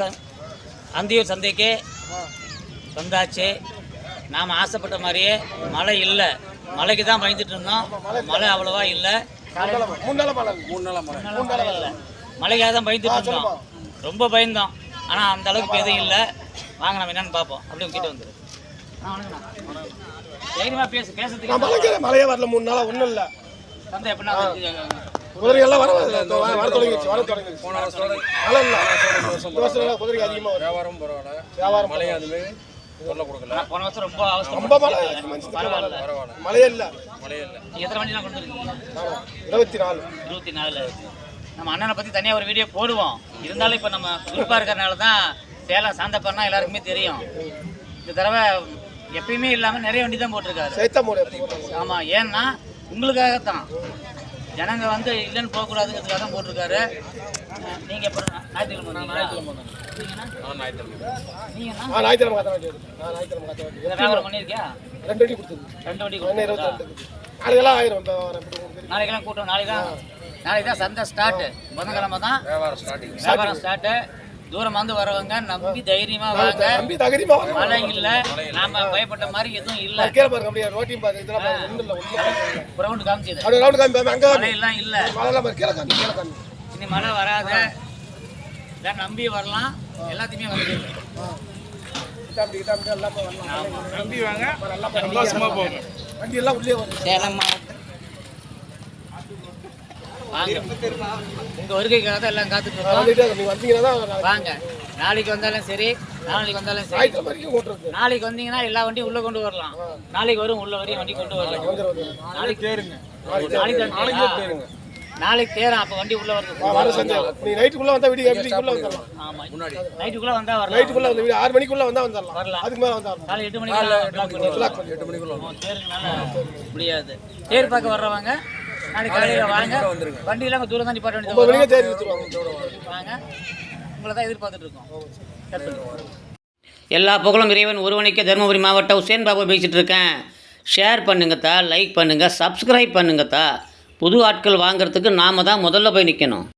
சந் அந்தியூர் சந்தைக்கு வந்தாச்சு. நாம் ஆசைப்பட்ட மாதிரியே மழை இல்லை. மழைக்கு தான் பயந்துட்டு இருந்தோம். மழை அவ்வளோவா இல்லை. மழைக்காக தான் பயந்துட்டு இருந்தோம். ரொம்ப பயந்தோம். ஆனால் அந்த அளவுக்கு எதுவும் இல்லை. வாங்க நம்ம என்னன்னு பார்ப்போம். அப்படியே கிட்ட. தைரியமா பேசு. பேசுறதுக்கு மழையே வரல. மூணு நாளா ஒன்றும் இல்லை. சந்தை எப்படின்னா குதிரைகள்லாம் வர வர வர தொடங்கிடுச்சு வர தொடங்கிடுச்சு. மழை இல்லை. இந்த வருஷம் குதிரைக்கு அதிகமாக வரும். வியாபாரம் பரவாயில்ல. வியாபாரம் மழை அதுமே தொல்லை கொடுக்கல. போன வருஷம் ரொம்ப அவசரம் ரொம்ப மழை. பரவாயில்ல. மழையே இல்லை. மழையே இல்லை. எத்தனை வண்டிலாம் கொண்டு வந்துருக்கீங்க? இருபத்தி நாலு. இருபத்தி நாலு. நம்ம அண்ணனை பற்றி தனியாக ஒரு வீடியோ போடுவோம். இருந்தாலும் இப்போ நம்ம குறிப்பாக இருக்கிறனால தான் சேலம் சாந்தப்பன்னா எல்லாருக்குமே தெரியும். இந்த தடவை எப்பயுமே இல்லாமல் நிறைய வண்டி தான் போட்டிருக்காரு. ஆமாம் ஏன்னா உங்களுக்காகத்தான். ஜனங்க வந்து இல்லைன்னு போகக்கூடாதுங்கிறதுக்காக தான் போட்டிருக்காரு. நீங்கள் எப்போ ஞாயிற்றுக்கிழமை ஞாயிற்றுக்கிழமை பண்ணியிருக்கியா? ரெண்டு வண்டி ரெண்டு வண்டி நாளைக்கெல்லாம் ஆயிரம் நாளைக்கெல்லாம் கூட்டம் நாளைக்கு? தான் நாளைக்கு தான் சந்தை ஸ்டார்ட்டு புதன்கிழமை தான். வியாபாரம் ஸ்டார்டிங் வியாபாரம் ஸ்டார்ட்டு தூரம் வந்து வரவங்க நம்பி தைரியமா வாங்க. தம்பி தகரிமா வரணும் மழை இல்ல. நாம பயப்பட்ட மாதிரி எதுவும் இல்ல. கீழே பாருங்க அப்படியே ரோட்டியும் பாருங்க இதெல்லாம் பாருங்க ஒன்றும் இல்லை கிரவுண்ட் காமிச்சது. அப்படியே ரவுண்டு காமி அங்கே மழை எல்லாம் இல்ல. மழைலாம் பாரு கீழே காமி கீழே காமி. இனி மழை வராத. இதான் நம்பி வரலாம். எல்லாத்தையுமே வந்து நம்பி வாங்க. சந்தோஷமா போங்க. வண்டி எல்லாம் உள்ளே வருது சேலம் மாவட்டம் வாங்க. உங்க வருகைக்காக தான் எல்லாம் காத்துட்டு இருக்கோம். வாங்க. நாளைக்கு வந்தாலும் சரி நாளைக்கு வந்தாலும் சரி. நாளைக்கு வந்தீங்கன்னா எல்லா வண்டியும் உள்ள கொண்டு வரலாம். நாளைக்கு வரும் உள்ள வரையும் வண்டி கொண்டு வரலாம். நாளைக்கு தேருங்க. நாளைக்கு நாளைக்கு தேரம். அப்ப வண்டி உள்ள வருது நீ நைட்டுக்குள்ள வந்தா விடிய வீட்டுக்குள்ள வந்துடலாம் ஆமா. முன்னாடி. நைட்டுக்குள்ள வந்தா வரலாம். நைட்டுக்குள்ள வந்து வீடு ஆறு மணிக்குள்ள வந்தா வந்துடலாம் வரலாம். அதுக்கு மேல வந்தா. காலை எட்டு மணிக்கு பிளாக் பண்ணி எட்டு மணிக்குள்ள ஓ, தேருங்கனால முடியாது. தேர் பார்க்க வர்றவங்க நாளைக்கு காலையில வாங்க. வண்டி எல்லாம் தூரம் தான் நிப்பாட்ட வேண்டியது வாங்க. உங்களை தான் எதிர்பார்த்துட்டு இருக்கோம். எல்லா புகழும் இறைவன் ஒருவனுக்கே. தருமபுரி மாவட்டம் உசேன் பாபு பேசிகிட்டு இருக்கேன். ஷேர் பண்ணுங்கத்தா லைக் பண்ணுங்கள் சப்ஸ்கிரைப் பண்ணுங்கத்தா. புது ஆட்கள் வாங்குறதுக்கு நாம தான் முதல்ல போய் நிற்கணும்